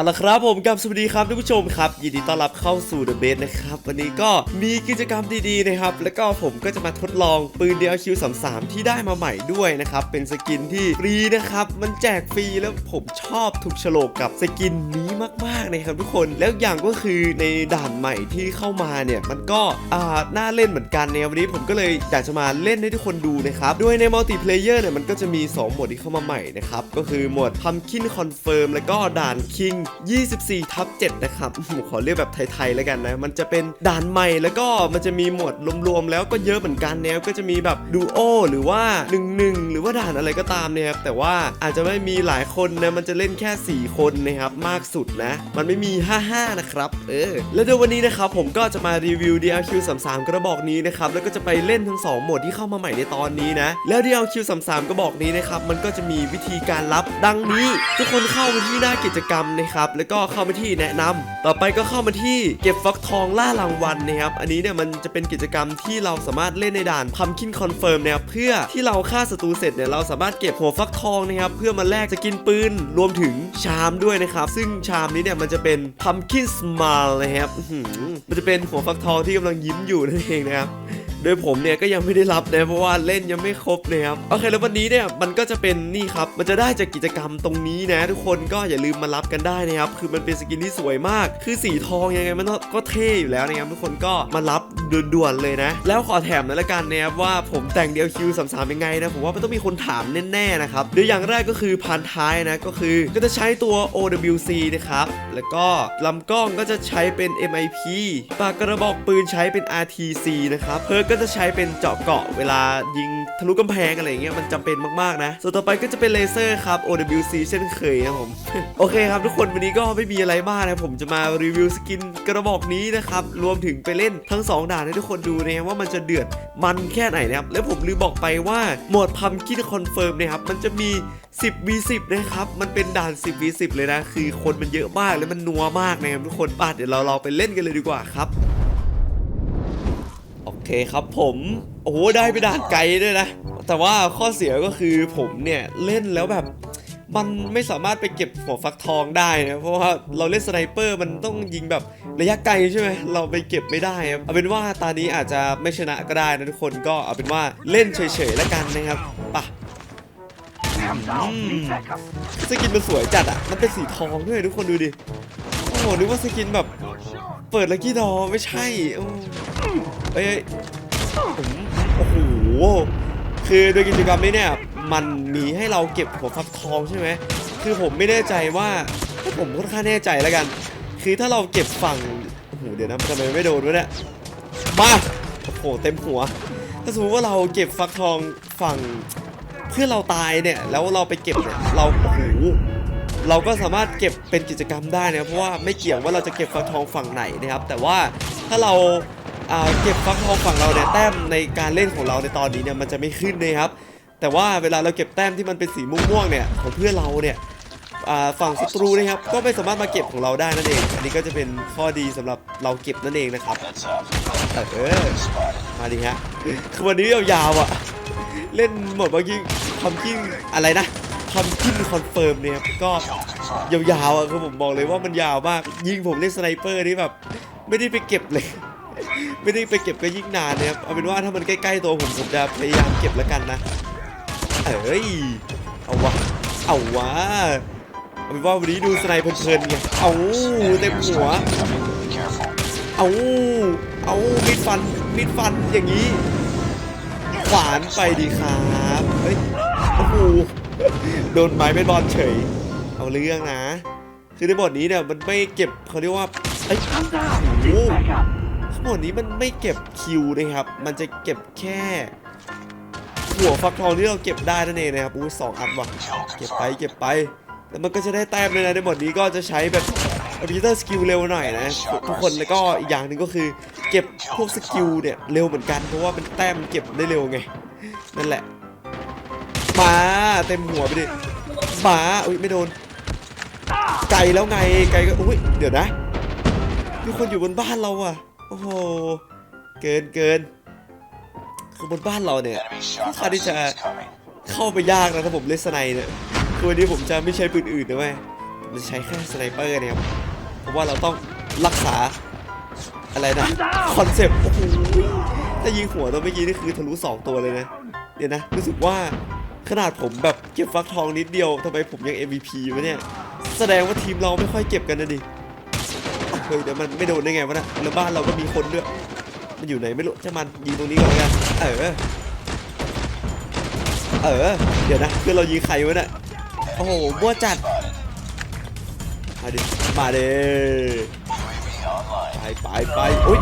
เอาละครับผมกับสวัสดีครับท่านผู้ชมครับยินดีต้อนรับเข้าสู่ The Base นะครับวันนี้ก็มีกิจกรรมดีๆนะครับแล้วก็ผมก็จะมาทดลองปืน DLQ33 ที่ได้มาใหม่ด้วยนะครับเป็นสกินที่ฟรีนะครับมันแจกฟรีแล้วผมชอบถูกโฉลกกับสกินนี้มากๆนะครับทุกคนแล้วอย่างก็คือในด่านใหม่ที่เข้ามาเนี่ยมันก็อ่าน่าเล่นเหมือนกันเนี่ยวันนี้ผมก็เลยอยากจะมาเล่นให้ทุกคนดูนะครับโดยในมัลติเพลเยอร์เนี่ยมันก็จะมี 2 โหมดที่เข้ามาใหม่นะครับก็คือโหมด Pumpkin Confirm แล้วก็ด่าน King 24ทับ7นะครับผมขอเรียกแบบไทยๆแล้วกันนะ มันจะเป็นด่านใหม่แล้วก็มันจะมีหมดรวมๆแล้วก็เยอะเหมือนกันแนวก็จะมีแบบดูโอหรือว่า 1-1 หรือว่าด่านอะไรก็ตามเนี่ยครับแต่ว่าอาจจะไม่มีหลายคนนะมันจะเล่นแค่ 4 คนนะครับมากสุดนะ มันไม่มี 55 นะครับเออแล้วเดี๋ยววันนี้นะครับผมก็จะมารีวิว DLQ33 กระบอกนี้นะครับแล้วก็จะไปเล่นทั้ง 2 โหมดที่เข้ามาใหม่ในตอนนี้นะแล้ว DLQ33 กระบอกนี้นะครับมันก็จะมีวิธีการรับดังนี้ ทุกคนเข้ามาที่หน้ากิจกรรมนะครับแล้วก็เข้ามาที่แนะนำต่อไปก็เข้ามาที่เก็บฟักทองล่ารางวัลนะครับอันนี้เนี่ยมันจะเป็นกิจกรรมที่เราสามารถเล่นในด่าน Pumpkin Confirm นะครับเพื่อที่เราฆ่าศัตรูเสร็จเนี่ยเราสามารถเก็บหัวฟักทองนะครับเพื่อมาแลกสกินปืนรวมถึงชามด้วยนะครับ ซึ่งชามนี้เนี่ยมันจะเป็น Pumpkin Smile นะครับมันจะเป็นหัวฟักทองที่กำลังยิ้มอยู่นั่นเองนะครับ โดยผมเนี่ยก็ยังไม่ได้รับนะเพราะว่าเล่นยังไม่ครบนะครับโอเคแล้ววันนี้เนี่ยมันก็จะเป็นนี่ครับมันจะได้จากกิจกรรมตรงนี้นะ ทุกคนก็อย่าลืมมารับกันได้นะครับคือมันเป็นสกินที่สวยมาก คือสีทองยังไงมันก็เท่อยู่แล้วนะครับทุกคนก็มารับด่วนๆเลยนะ แล้วขอแถมนะละกันนะครับว่าผมแต่ง DLQ33 ยังไงนะผมว่ามันต้องมีคนถามแน่ๆนะครับโดยอย่างแรกก็คือพันท้ายนะก็คือก็จะใช้ตัว OWC นะครับแล้วก็ลำกล้องก็จะใช้เป็น MIP ปากกระบอกปืนใช้เป็น RTC นะครับเพิร์ก็จะใช้เป็นเจาะเกาะเวลายิงทะลุกำแพงอะไรเงี้ยมันจำเป็นมากๆนะส่วนต่อไปก็จะเป็นเลเซอร์ครับ OWC เช่นเคยนะผม โอเคครับทุกคนวันนี้ก็ไม่มีอะไรมากนะผมจะมารีวิวสกินกระบอกนี้นะครับ รวมถึงไปเล่นทั้ง 2 ด่านให้ทุกคนดูนะว่ามันจะเดือดมันแค่ไหนนะครับ แล้วผมลืมบอกไปว่าหมดพัมกินคอนเฟิร์มนะครับมันจะมี 10 v 10นะครับ มันเป็นด่าน 10 v 10เลยนะ คือคนมันเยอะมากแล้วมันนัวมากนะครับทุกคนป่ะเดี๋ยวเราเราไปเล่นกันเลยดีกว่าครับ อเคครับผมโอ้โหได้ไปด่านไกลด้วยนะ แต่ว่าข้อเสียก็คือผมเนี่ยเล่นแล้วแบบมันไม่สามารถไปเก็บหัวฟักทองได้นะเพราะว่าเราเล่นสไนเปอร์มันต้องยิงแบบระยะไกลใช่ไหมเราไปเก็บไม่ได้ครับเอาเป็นว่าตานี้อาจจะไม่ชนะก็ได้นะทุกคนก็เอาเป็นว่าเล่นเฉยๆแล้วกันนะครับป่ะสกินมันสวยจัดอะมันเป็นสีทองด้วยทุกคนดูดิโอ้โหนึกว่าสกินแบบ เปิดลักกี้ดอไม่ใช่ เอ้ยผมโอ้โห คือโดยกิจกรรมนี้เนี่ย มันมีให้เราเก็บหัวฟักทองใช่ไหม คือผมไม่แน่ใจว่าถ้าผมค่อนข้างแน่ใจแล้วกัน คือถ้าเราเก็บฝั่ง โอ้โห เดี๋ยวนะทำไมไม่โดนวะเนี่ย มา โอ้โห เต็มหัว ถ้าสมมติว่าเราเก็บฟักทองฝั่งเพื่อเราตายเนี่ย แล้วเราไปเก็บเนี่ย เรา โอ้โหเราก็สามารถเก็บเป็นกิจกรรมได้นะเพราะว่าไม่เกี่ยวว่าเราจะเก็บฟักทองฝั่งไหนนะครับ แต่ว่าถ้าเรา เก็บฟักทองฝั่งเราเนี่ยแต้มในการเล่นของเราในตอนนี้เนี่ยมันจะไม่ขึ้นนะครับแต่ว่าเวลาเราเก็บแต้มที่มันเป็นสีม่วงๆเนี่ยของเพื่อนเราเนี่ยฝั่งศัตรูนะครับก็ไม่สามารถมาเก็บของเราได้นั่นเอง อันนี้ก็จะเป็นข้อดีสำหรับเราเก็บนั่นเองนะครับเออมาดีฮะคือวันนี้ยาวๆอะเล่นหมดเมื่อกี้ทำกิ้งอะไรนะทำกิ้งคอนเฟิร์มเนี่ยก็ยาวๆอะคือผมบอกเลยว่ามันยาวมาก ยิงผมเล่นสไนเปอร์นี่แบบไม่ได้ไปเก็บเลย ไม่ได้ไปเก็บก็ยิ่งนานนะครับเอาเป็นว่าถ้ามันใกล้ๆตัวผมผมจะพยายามเก็บแล้วกันนะเอ้ยเอาวะเอาวะเอาเป็นว่าวันนี้ดูสไนเพลินๆไงเอาเต็มหัวเอาเอามีดฟันมีดฟันอย่างนี้ขวานไปดีครับเฮ้ยโอ้โหโดนไม้เป็นบอลเฉย เอาเรื่องนะ คือในบทนี้เนี่ยมันไม่เก็บเขาเรียกว่าเอ้ยโอ้ โหบทนี้มันไม่เก็บคิวนะครับ มันจะเก็บแค่ หัวฟักทองที่เราเก็บได้นั่นเองนะครับ อุ้ยสองอันว่ะ เก็บไปเก็บไป แล้วมันก็จะได้แต้มเลยนะในบทนี้ก็จะใช้แบบคอมพิวเตอร์สกิลเร็วหน่อยนะ ทุกคนแล้วก็อีกอย่างหนึ่งก็คือ เก็บพวกสกิลเนี่ยเร็วเหมือนกันเพราะว่ามันแต้มเก็บได้เร็วไง นั่นแหละมาเต็มหัวไปดิมาอุ้ยไม่โดน ไกลแล้วไงไกลก็อุ้ยเดี๋ยวนะมีคนอยู่บนบ้านเราอะ โอ้โห เกินเกินคือบนบ้านเราเนี่ยค่อนข้างที่จะเข้าไปยากนะถ้าผมเล่นสไนเนี่ยคือวันนี้ผมจะไม่ใช้ปืนอื่นนะเว้ยผผมจะใช้แค่สไนเปอร์เนี่ยครับเพราะว่าเราต้องรักษาอะไรนะคอนเซปต์โอ้โหถ้ายิงหัวตัวเมื่อกี้นี่คือทะลุสองตัวเลยนะเดี๋ยวนะรู้สึกว่าขนาดผมแบบเก็บฟักทองนิดเดียวทำไมผมยัง MVP วะเนี่ย แสดงว่าทีมเราไม่ค่อยเก็บกันนะดิเฮ้ยเดี๋ยวมันไม่โดนได้ไงวะนะแล้วบ้านเราก็มีคนด้วยมันอยู่ไหนไม่รู้จะมันยิงตรงนี้ก่อนกันเออเออเดี๋ยวนะคือเรายิงใครวะเนี่ยโอ้โหบัวจัดมาดิมาดิไปไปไปอุ้ย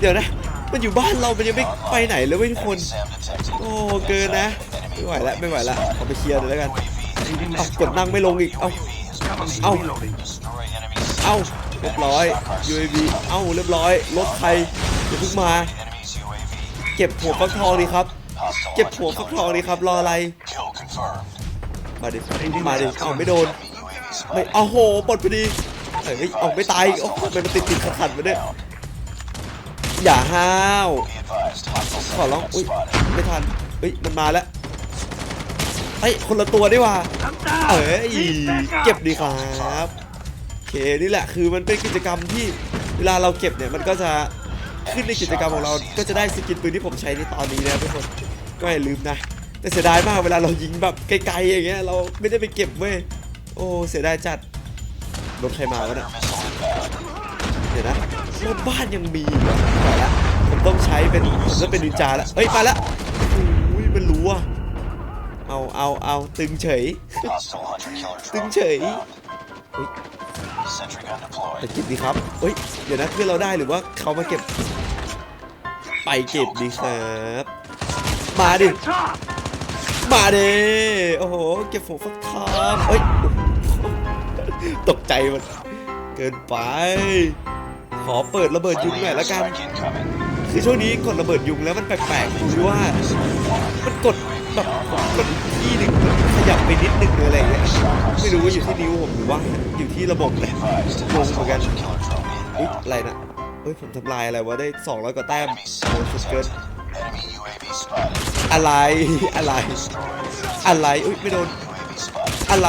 เดี๋ยวนะมันอยู่บ้านเรา มันยังไม่ไปไหนเลยเว้ยทุกคน โอ้ เกินนะ ไม่ไหวแล้ว ไม่ไหวแล้วขอไปเคลียร์เลยแล้วกัน เอากดนั่งไม่ลงอีก เอาเอาเอา เรียบร้อย UAV เอาเรียบร้อย รถไทยอย่าเพิ่งมา เก็บหัวฟักทองดีครับ เก็บหัวฟักทองดีครับ รออะไร มาดิ มาดิ เอาไม่โดน ไม่เอาโหปลดพอดีเอ้ยเอาไม่ตายอีกโอ้โหมันติดติดขัดขัดๆมาเนี่ยอย่าห้าว ขอร้อง อุ้ย ไม่ทันเฮ้ย มันมาแล้วเฮ้ย คนละตัวดีว่า เอ้ย เก็บดีครับโอ เคนี่แหละคือมันเป็นกิจกรรมที่เวลาเราเก็บเนี่ยมันก็จะขึ้นในกิจกรรมของเราก็จะได้สกินปืนที่ผมใช้ในตอนนี้นะทุกคนก็อย่าลืมนะ แต่เสียดายมากเวลาเรายิงแบบไกลๆอย่างเงี้ยเราไม่ได้ไปเก็บเว้ยโอ้เสียดายจัดรถใครมาวะเนี่ยเดี๋ยวนะรถบ้านยังมีเหรอไปละผมต้องใช้เป็นผมต้องเป็นนินจาล้วเฮ้ยมาละอุ้ยมันรู้อะเอาเอาเอาตึงเฉยตึงเฉย ไปเก็บดีครับเฮ้ย เดี๋ยวนะเพื่อนเราได้หรือว่าเขามาเก็บ ไปเก็บดีครับ มาดิ มาดิ โอ้โห เก็บหัวฟักทองเฮ้ย ตกใจมัน เกินไป ขอเปิดระเบิดยุงหน่อยละกัน คือช่วงนี้กดระเบิดยุงแล้วมันแปลกๆคือว่า มันกดแบบกดที่หนึ่ง ขยับไปนิดนึงหรืออะไรเงี้ยไม่รู้ว่าอยู่ที่นิ้วผมหรือว่าอยู่ที่ระบบเลยงงเหมือนกันเฮ้ยอะไรนะเฮ้ยผมทำลายอะไรวะได้200กว่าแต้มโอ้สุดเกินอะไรอะไรอะไรอุ้ยไม่โดนอะไร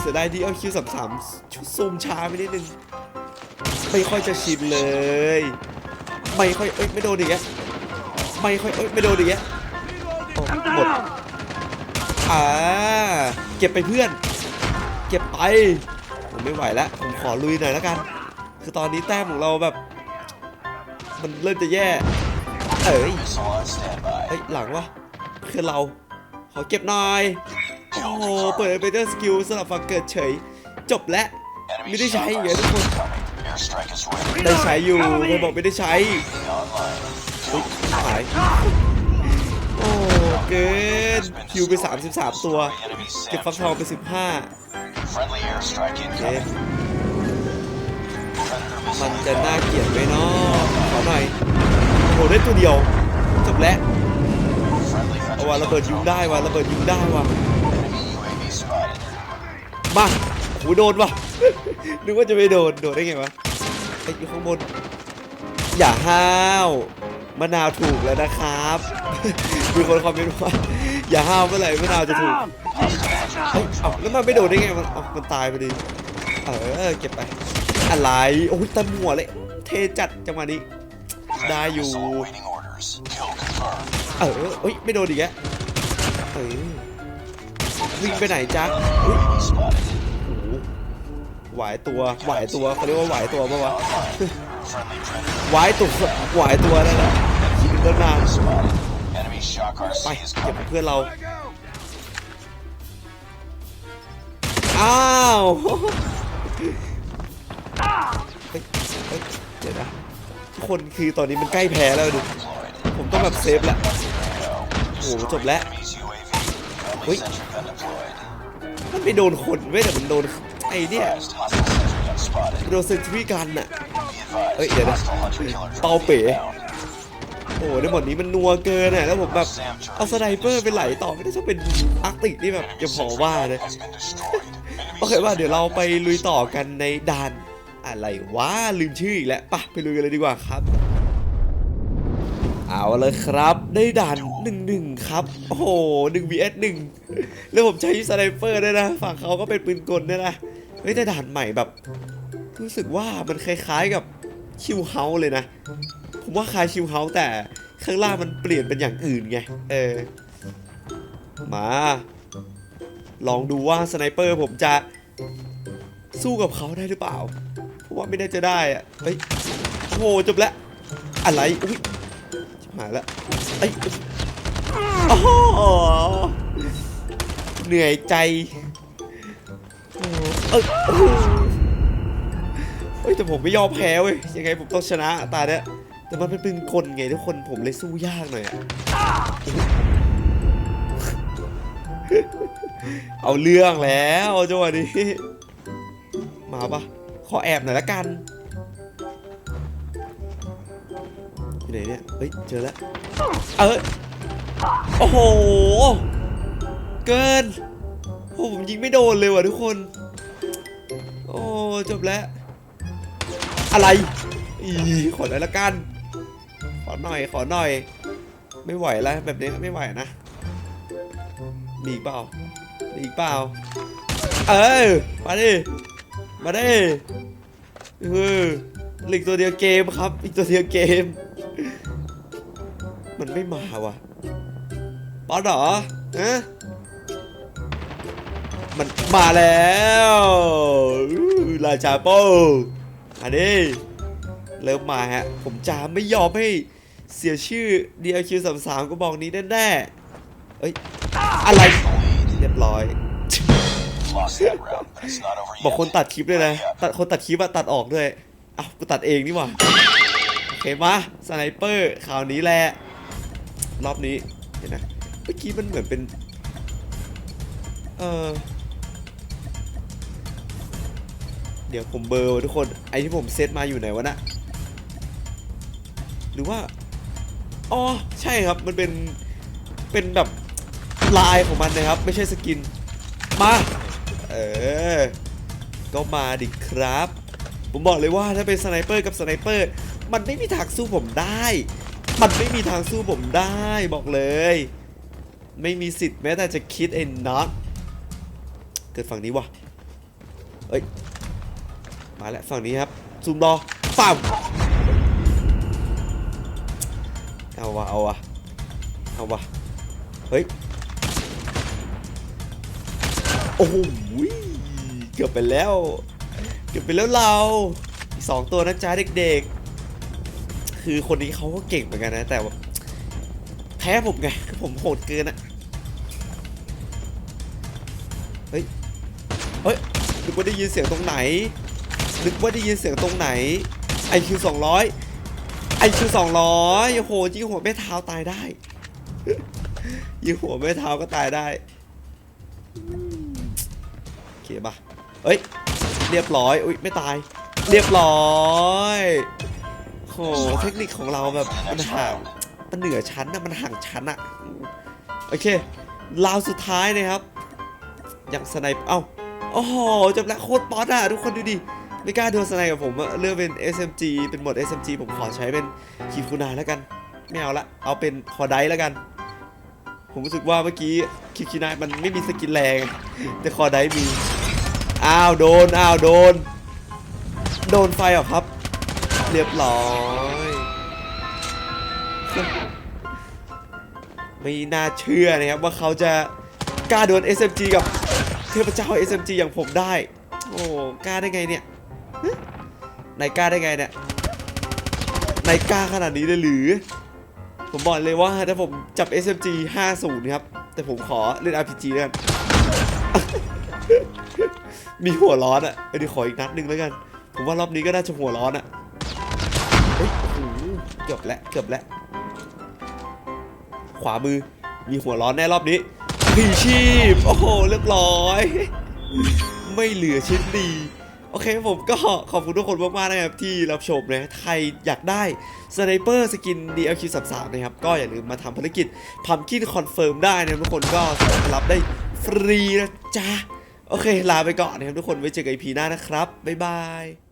เสียดายที่เอาคิวสามสามซูมช้าไปนิดนึงไม่ค่อยจะชินเลย ไม่ค่อยเอ้ยไม่โดนอีกแล้วไม่ค่อยเอ้ยไม่โดนอีกแล้วหมด อ่าเก็บไปเพื่อน เก็บไป ผมไม่ไหวแล้ว ผมขอลุยหน่อยแล้วกัน คือตอนนี้แต้มของเราแบบ มันเริ่มจะแย่ เอ้ยเฮ้ยหลังวะเพื่อนเราขอเก็บหน่อย โอ้โหเปิดเบเตอร์สกิลสำหรับฟังเกิดเฉย จบแล้วไม่ได้ใช้อย่างเงี้ยทุกคน ได้ใช้อยู่ใครบอกไม่ได้ใช้อุ๊ยหายโอ้ เกินคิวไป 33 ตัว เก็บฟักทองไป 15เกมมันจะน่าเกลียดไหมเนาะขอหน่อยโอ้โหได้ตัวเดียวจบแล้วเอาว่าระเบิดยุงได้ว่ะระเบิดยุงได้ว่ะมาโอ้โหโดนว่ะนึกว่าจะไม่โดนโดนได้ไงวะไอ้อยู่ข้างบนอย่าห้าวมะนาวถูกแล้วนะครับ มีคนคอมเมนต์ว่าอย่าห้าวเมื่อไหร่มะนาวจะถูกเฮ้ยเอาแล้วมันไม่โดนได้ไงมันเอามันตายไปดิเออเก็บไป อะไรโอ้ยต็มหัวเลย เทจัดจังหวะนี้ได้อยู่เออเอ้ยไม่โดนอีกแล้วเออวิ่งไปไหนจ๊ะอุ๊ยโอ้โหหวายตัวหวายตัวเขาเรียกว่าหวายตัวปะวะ หวายตัวหวายตัวนั่นแหละคิดต้นนาน ไปเก็บเพื่อนเรา อ้าวเฮ้ยเฮ้ยเดี๋ยวนะทุกคนคือตอนนี้มันใกล้แพ้แล้วดู ผมต้องแบบเซฟแหละโอ้โหจบแล้วเฮ้ยมันไม่โดนคนเว้ยแต่มันโดนไอ้เนี่ยโดนเซนทรีกันน่ะเอ้ยเดี๋ยวนะเปาเป๋ โอ้โหในหมดนี้มันนัวเกินน่ะแล้วผมแบบเอาสไนเปอร์ไปไหลต่อไม่ได้ชอบเป็นอาร์ติกนี่แบบจะพอว่าเลยโอเคว่าเดี๋ยวเราไปลุยต่อกันในด่านอะไรวะลืมชื่ออีกแล้วปะไปลุยกันเลยดีกว่าครับ เอาเลยครับได้ด่านหนึ่งหนึ่งครับ โอ้โหหนึ่ง vs หนึ่งแล้วผมใช้สไนเปอร์ด้วยนะฝั่งเขาก็เป็นปืนกลด้วยนะเฮ้ยแต่ด่านใหม่แบบ รู้สึกว่ามันคล้ายๆกับ คิวเฮาเลยนะ ผมว่าคล้ายคิวเฮาแต่ข้างล่างมันเปลี่ยนเป็นอย่างอื่นไง เออ มา ลองดูว่าสไนเปอร์ผมจะสู้กับเขาได้หรือเปล่าผมว่าไม่ได้จะได้อะเฮ้ยโอ้โหจบแล้ว อะไร อุ้ยหายแล้วไอ้ยโอ้เหนื่อยใจ เออ เฮ้ยแต่ผมไม่ยอมแพ้เว้ยยังไงผมต้องชนะตาเนี้ยแต่มันเป็นปืนกลไงทุกคนผมเลยสู้ยากหน่อยอะเอาเรื่องแล้วจังหวะนี้มาปะขอแอบหน่อยละกันอยู่ไหนเนี่ยเฮ้ยเจอแล้วเออโอ้โหเกินโอ้ผมยิงไม่โดนเลยว่ะทุกคน โอ้จบแล้ว อะไร อีขอหน่อยละกัน ขอหน่อย ขอหน่อย ไม่ไหวแล้วแบบนี้ไม่ไหวนะมีอีกเปล่ามีอีกเปล่า เออมาดิ มาดิเออหลืออกตัวเดียวเกมครับ อีกตัวเดียวเกม มันไม่มาว่ะป๊อดเหรอฮะมันมาแล้ว ราชาโป้ อันนี้เริ่มมาฮะ ผมจะไม่ยอมให้เสียชื่อ DLQ 3 3ก็บอกนี้แน่ๆเอ้ย อะไร เรียบร้อย บอกคนตัดคลิปด้วยนะ ตัดคนตัดคลิปอะตัดออกด้วยอ้าวกูตัดเองนี่หว่า โอเคมาสไนเปอร์คราวนี้แหละ รอบนี้ เห็นนะ เมื่อกี้มันเหมือนเป็น เออ ดี๋ยวผมเบอร์ทุกคนไอที่ผมเซตมาอยู่ไหนวะนะหรือว่าอ๋อใช่ครับมันเป็นเป็นแบบลายของมันนะครับ ไม่ใช่สกินมาเออก็มาดิครับ ผมบอกเลยว่าถ้าเป็นสไนเปอร์กับสไนเปอร์มันไม่มีทางสู้ผมได้ มันไม่มีทางสู้ผมได้บอกเลย ไม่มีสิทธิ์แม้แต่จะคิดเอ็นน็อตเกิดฝั่งนี้วะเอ้ย มาแล้วฝั่งนี้ครับซูมรอปั๊มเอาวะเอาวะเอาวะเฮ้ยโอ้โหเกือบไปแล้ว เกือบไปแล้วเราอีกสองตัวนะจ๊ะเด็กๆ คือคนนี้เขาก็เก่งเหมือนกันนะ แต่ว่าแพ้ผมไงคือผมโหดเกินอะเฮ้ย เฮ้ยนึกว่าได้ยินเสียงตรงไหน นึกว่าได้ยินเสียงตรงไหน IQ 200 IQ 200โอ้โหยิงหัวแม่เท้าตายได้ ยิงหัวแม่เท้าก็ตายได้โอเคปะเอ้ย เรียบร้อย อุ้ยไม่ตาย เรียบร้อยโหเทคนิคของเราแบบมันห่างมันเหนือชั้นนะมันห่างชั้นอะโอเคราวสุดท้ายนะครับ อย่างสไนป์เอ้าโอ้โหจบแล้วโคตรป๊อตอะทุกคนดูดิ ไม่กล้าโดนสไนกับผมเลือกเป็น SMG เป็นหมด SMG ผมขอใช้เป็นคีคูนาแล้วกัน ไม่เอาละเอาเป็นคอไดแล้วกัน ผมรู้สึกว่าเมื่อกี้คิคินามันไม่มีสกินแรง แต่คอไดมี อ้าวโดน อ้าวโดน โดนไฟเหรอครับ เรียบร้อยไม่น่าเชื่อนะครับว่าเขาจะกล้าโดน SMG กับเทพเจ้า SMG อย่างผมได้ โอ้ กล้าได้ไงเนี่ย นายกล้าได้ไงเนี่ยนายกล้าขนาดนี้เลยหรือ ผมบอกเลยว่าถ้าผมจับ SMG 50 ครับ แต่ผมขอเล่น RPG แล้วกัน มีหัวร้อนอะเดี๋ยวขออีกนัดหนึ่งแล้วกัน ผมว่ารอบนี้ก็น่าจะหัวร้อนอะเฮ้ยโอ้โหเกือบแล้วเกือบแล้ว ขวามือมีหัวร้อนแน่รอบนี้ผีชีพ โอ้โห เรียบร้อย ไม่เหลือชิ้นดี โอเคผมก็ขอบคุณทุกคนมากๆนะครับที่รับชมนะใครอยากได้สไนเปอร์สกิน DLQ 3 3นะครับ ก็อย่าลืมมาทำภารกิจพัมคินคอนเฟิร์มได้นะทุกคนก็สามารถรับได้ฟรีนะจ๊ะ โอเค ลาไปก่อนนะครับทุกคนไว้เจอกันอีพีหน้านะครับ บ๊ายบาย